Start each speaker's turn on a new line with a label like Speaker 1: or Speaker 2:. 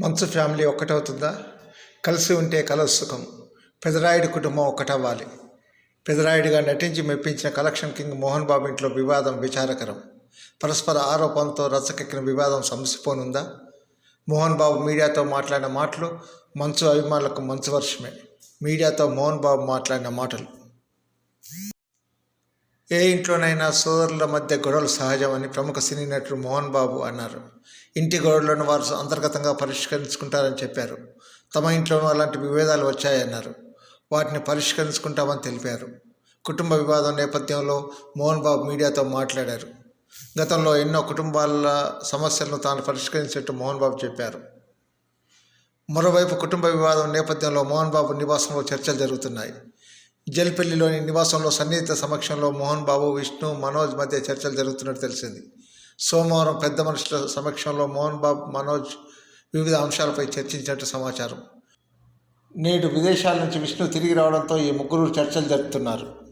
Speaker 1: మంచు ఫ్యామిలీ ఒక్కటవుతుందా? కలిసి ఉంటే కలసుఖం సుఖం. పెదరాయుడు కుటుంబం ఒక్కటవ్వాలి. పెదరాయుడిగా నటించి మెప్పించిన కలెక్షన్ కింగ్ మోహన్ బాబు ఇంట్లో వివాదం విచారకరం. పరస్పర ఆరోపణతో రచ్చకెక్కిన వివాదం సమసిపోనుందా? మోహన్ బాబు మీడియాతో మాట్లాడిన మాటలు మంచు అభిమానులకు మంచు వర్షమే. మీడియాతో మోహన్ బాబు మాట్లాడిన మాటలు. ఏ ఇంట్లోనైనా సోదరుల మధ్య గొడవలు సహజమని ప్రముఖ సినీ నటుడు మోహన్ బాబు అన్నారు. ఇంటి గొడవలను వారు అంతర్గతంగా పరిష్కరించుకుంటారని చెప్పారు. తమ ఇంట్లోనూ అలాంటి విభేదాలు వచ్చాయన్నారు. వాటిని పరిష్కరించుకుంటామని తెలిపారు. కుటుంబ వివాదం నేపథ్యంలో మోహన్ బాబు మీడియాతో మాట్లాడారు. గతంలో ఎన్నో కుటుంబాల సమస్యలను తాను పరిష్కరించినట్టు మోహన్ బాబు చెప్పారు. మరోవైపు కుటుంబ వివాదం నేపథ్యంలో మోహన్ బాబు నివాసంలో చర్చలు జరుగుతున్నాయి. జల్పల్లిలోని నివాసంలో సన్నిహిత సమక్షంలో మోహన్ బాబు విష్ణు మనోజ్ మధ్య చర్చలు జరుగుతున్నట్టు తెలిసింది. సోమవారం పెద్ద మనుషుల సమక్షంలో మోహన్ బాబు మనోజ్ వివిధ అంశాలపై చర్చించినట్టు సమాచారం. నేడు విదేశాల నుంచి విష్ణు తిరిగి రావడంతో ఈ ముగ్గురు చర్చలు జరుపుతున్నారు.